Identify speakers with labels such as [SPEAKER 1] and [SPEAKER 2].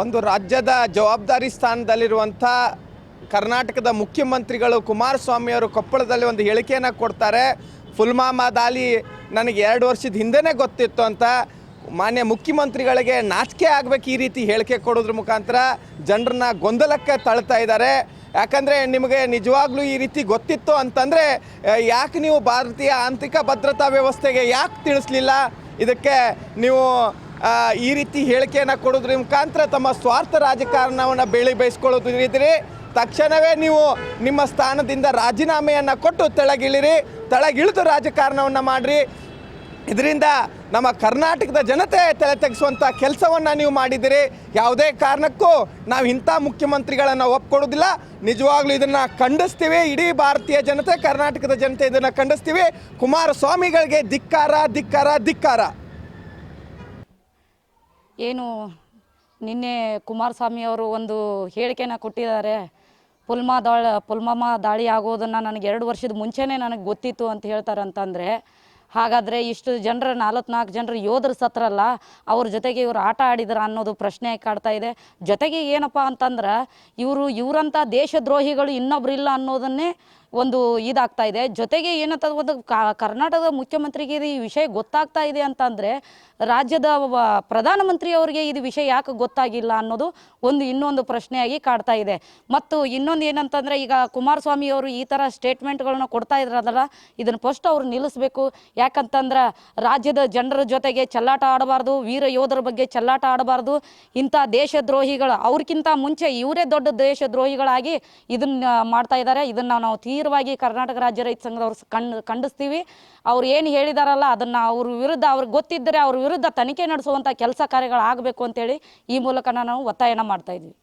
[SPEAKER 1] ಒಂದು ರಾಜ್ಯದ ಜವಾಬ್ದಾರಿ ಸ್ಥಾನದಲ್ಲಿರುವಂಥ ಕರ್ನಾಟಕದ ಮುಖ್ಯಮಂತ್ರಿಗಳು ಕುಮಾರಸ್ವಾಮಿಯವರು ಕೊಪ್ಪಳದಲ್ಲಿ ಒಂದು ಹೇಳಿಕೆಯನ್ನು ಕೊಡ್ತಾರೆ. ಪುಲ್ವಾಮಾ ದಾಳಿ ನನಗೆ ಎರಡು ವರ್ಷದ ಹಿಂದೆನೇ ಗೊತ್ತಿತ್ತು ಅಂತ. ಮಾನ್ಯ ಮುಖ್ಯಮಂತ್ರಿಗಳಿಗೆ ನಾಚಿಕೆ ಆಗಬೇಕು ಈ ರೀತಿ ಹೇಳಿಕೆ ಕೊಡೋದ್ರ ಮುಖಾಂತರ ಜನರನ್ನ ಗೊಂದಲಕ್ಕೆ ತಳ್ತಾ ಇದ್ದಾರೆ. ಯಾಕಂದರೆ ನಿಮಗೆ ನಿಜವಾಗ್ಲೂ ಈ ರೀತಿ ಗೊತ್ತಿತ್ತು ಅಂತಂದರೆ ಯಾಕೆ ನೀವು ಭಾರತೀಯ ಆಂತರಿಕ ಭದ್ರತಾ ವ್ಯವಸ್ಥೆಗೆ ಯಾಕೆ ತಿಳಿಸ್ಲಿಲ್ಲ? ಇದಕ್ಕೆ ನೀವು ಈ ರೀತಿ ಹೇಳಿಕೆಯನ್ನು ಕೊಡೋದ್ರ ಮುಖಾಂತರ ತಮ್ಮ ಸ್ವಾರ್ಥ ರಾಜಕಾರಣವನ್ನು ಬೆಳಿ ಬಯಸ್ಕೊಳ್ಳೋದಿರಿ ತಕ್ಷಣವೇ ನೀವು ನಿಮ್ಮ ಸ್ಥಾನದಿಂದ ರಾಜೀನಾಮೆಯನ್ನು ಕೊಟ್ಟು ತೆಳಗಿಳಿರಿ, ತಳಗಿಳಿದು ರಾಜಕಾರಣವನ್ನು ಮಾಡಿರಿ. ಇದರಿಂದ ನಮ್ಮ ಕರ್ನಾಟಕದ ಜನತೆ ತಲೆ ತೆಗೆಸುವಂಥ ಕೆಲಸವನ್ನು ನೀವು ಮಾಡಿದ್ದೀರಿ. ಯಾವುದೇ ಕಾರಣಕ್ಕೂ ನಾವು ಇಂಥ ಮುಖ್ಯಮಂತ್ರಿಗಳನ್ನು ಒಪ್ಕೊಡೋದಿಲ್ಲ. ನಿಜವಾಗ್ಲೂ ಇದನ್ನು ಖಂಡಿಸ್ತೀವಿ. ಇಡೀ ಭಾರತೀಯ ಜನತೆ, ಕರ್ನಾಟಕದ ಜನತೆ ಇದನ್ನು ಖಂಡಿಸ್ತೀವಿ. ಕುಮಾರಸ್ವಾಮಿಗಳಿಗೆ ಧಿಕ್ಕಾರ ಧಿಕ್ಕಾರ ಧಿಕ್ಕಾರ.
[SPEAKER 2] ಏನು ನಿನ್ನೆ ಕುಮಾರಸ್ವಾಮಿ ಅವರು ಒಂದು ಹೇಳಿಕೆನ ಕೊಟ್ಟಿದ್ದಾರೆ, ಪುಲ್ಮಾ ದಾಳ ಪುಲ್ವಾಮಾ ದಾಳಿ ಆಗೋದನ್ನು ನನಗೆ ಎರಡು ವರ್ಷದ ಮುಂಚೆನೇ ನನಗೆ ಗೊತ್ತಿತ್ತು ಅಂತ ಹೇಳ್ತಾರೆ ಅಂತಂದರೆ, ಹಾಗಾದರೆ ಇಷ್ಟು ಜನರ ನಾಲ್ಕು ಜನರು ಯೋಧರು ಸತ್ರಲ್ಲ ಅವ್ರ ಜೊತೆಗೆ ಇವರು ಆಟ ಆಡಿದ್ರ ಅನ್ನೋದು ಪ್ರಶ್ನೆ ಕಾಡ್ತಾ ಇದೆ. ಜೊತೆಗೆ ಏನಪ್ಪ ಅಂತಂದ್ರೆ, ಇವರು ಇವರಂಥ ದೇಶದ್ರೋಹಿಗಳು ಇನ್ನೊಬ್ರು ಇಲ್ಲ ಅನ್ನೋದನ್ನೇ ಒಂದು ಇದಾಗ್ತಾ ಇದೆ. ಜೊತೆಗೆ ಏನಂತ ಒಂದು ಕರ್ನಾಟಕದ ಮುಖ್ಯಮಂತ್ರಿಗೆ ಈ ವಿಷಯ ಗೊತ್ತಾಗ್ತಾ ಇದೆ ಅಂತಂದರೆ ರಾಜ್ಯದ ಪ್ರಧಾನಮಂತ್ರಿ ಅವರಿಗೆ ಇದು ವಿಷಯ ಯಾಕೆ ಗೊತ್ತಾಗಿಲ್ಲ ಅನ್ನೋದು ಒಂದು ಇನ್ನೊಂದು ಪ್ರಶ್ನೆಯಾಗಿ ಕಾಡ್ತಾ ಇದೆ. ಮತ್ತು ಇನ್ನೊಂದು ಏನಂತಂದರೆ ಈಗ ಕುಮಾರಸ್ವಾಮಿ ಅವರು ಈ ಥರ ಸ್ಟೇಟ್ಮೆಂಟ್ಗಳನ್ನ ಕೊಡ್ತಾ ಇದ್ರದಲ್ಲ ಇದನ್ನು ಫಸ್ಟ್ ಅವ್ರು ನಿಲ್ಲಿಸ್ಬೇಕು. ಯಾಕಂತಂದ್ರೆ ರಾಜ್ಯದ ಜನರ ಜೊತೆಗೆ ಚೆಲ್ಲಾಟ ಆಡಬಾರ್ದು, ವೀರ ಯೋಧರ ಬಗ್ಗೆ ಚೆಲ್ಲಾಟ ಆಡಬಾರ್ದು. ಇಂಥ ದೇಶದ್ರೋಹಿಗಳು ಅವ್ರಿಗಿಂತ ಮುಂಚೆ ಇವರೇ ದೊಡ್ಡ ದೇಶದ್ರೋಹಿಗಳಾಗಿ ಇದನ್ನ ಮಾಡ್ತಾ ಇದ್ದಾರೆ. ಇದನ್ನು ನಾವು ತೀವ್ರವಾಗಿ ಕರ್ನಾಟಕ ರಾಜ್ಯ ರೈತ ಸಂಘದವ್ರು ಕಂಡು ಖಂಡಿಸ್ತೀವಿ. ಅವ್ರು ಏನು ಹೇಳಿದಾರಲ್ಲ, ಅದನ್ನು ಅವ್ರ ವಿರುದ್ಧ ಅವ್ರಿಗೆ ಗೊತ್ತಿದ್ದರೆ ಅವ್ರ ವಿರುದ್ಧ ತನಿಖೆ ನಡೆಸುವಂಥ ಕೆಲಸ ಕಾರ್ಯಗಳು ಆಗಬೇಕು ಅಂತೇಳಿ ಈ ಮೂಲಕ ನಾವು ಒತ್ತಾಯನ ಮಾಡ್ತಾ ಇದ್ವಿ